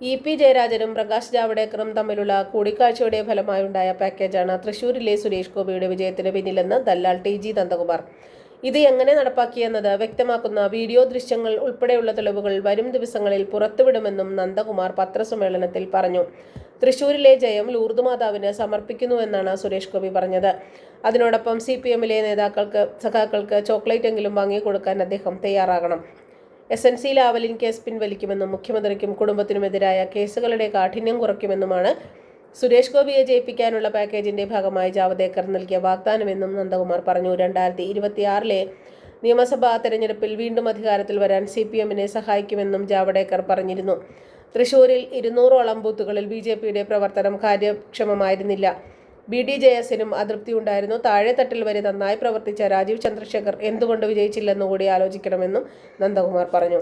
E P ജയരാജനും പ്രകാശ് ജാവ്ദേക്കറും തമ്മിലുള്ള കൂടിക്കാഴ്ചയുടെ ഫലമായുണ്ടായ പാക്കേജാണ് തൃശൂരിലെ സുരേഷ് ഗോപിയുടെ വിജയത്തിന് പിന്നിലെന്ന് ദല്ലാൽ ടി ജി നന്ദകുമാർ. ഇത് എങ്ങനെ നടപ്പാക്കിയെന്നത് വ്യക്തമാക്കുന്ന വീഡിയോ ദൃശ്യങ്ങൾ ഉൾപ്പെടെയുള്ള തെളിവുകൾ വരും ദിവസങ്ങളിൽ പുറത്തുവിടുമെന്നും നന്ദകുമാർ പത്രസമ്മേളനത്തിൽ പറഞ്ഞു. തൃശൂരിലെ ജയം ലൂർദ് മാതാവിന് സമർപ്പിക്കുന്നുവെന്നാണ് സുരേഷ് ഗോപി പറഞ്ഞത്. അതിനോടൊപ്പം സി പി എമ്മിലെ നേതാക്കൾക്ക് സഖാക്കൾക്ക് ചോക്ലേറ്റ് എങ്കിലും വാങ്ങിക്കൊടുക്കാൻ അദ്ദേഹം തയ്യാറാകണം. S N C Lavalin case പിൻവലിക്കുമെന്നും മുഖ്യമന്ത്രിക്കും കുടുംബത്തിനുമെതിരായ കേസുകളുടെ കാഠിന്യം കുറയ്ക്കുമെന്നുമാണ് സുരേഷ് ഗോപിയെ ജയിപ്പിക്കാനുള്ള പാക്കേജിന്റെ ഭാഗമായി ജാവദേക്കർ നൽകിയ വാഗ്ദാനമെന്നും നന്ദകുമാർ പറഞ്ഞു. രണ്ടായിരത്തി ഇരുപത്തിയാറിലെ നിയമസഭാ തെരഞ്ഞെടുപ്പിൽ വീണ്ടും അധികാരത്തിൽ വരാൻ സി പി എമ്മിനെ സഹായിക്കുമെന്നും ജാവദേക്കർ പറഞ്ഞിരുന്നു. തൃശൂരിൽ ഇരുന്നൂറോളം ബൂത്തുകളിൽ ബി ജെ പിയുടെ പ്രവർത്തനം കാര്യക്ഷമമായിരുന്നില്ല. ബി ഡി ജെ എസിനും അതൃപ്തിയുണ്ടായിരുന്നു താഴെത്തട്ടിൽ വരെ നന്നായി പ്രവർത്തിച്ച രാജീവ് ചന്ദ്രശേഖർ എന്തുകൊണ്ട് വിജയിച്ചില്ലെന്നുകൂടി ആലോചിക്കണമെന്നും നന്ദകുമാർ പറഞ്ഞു.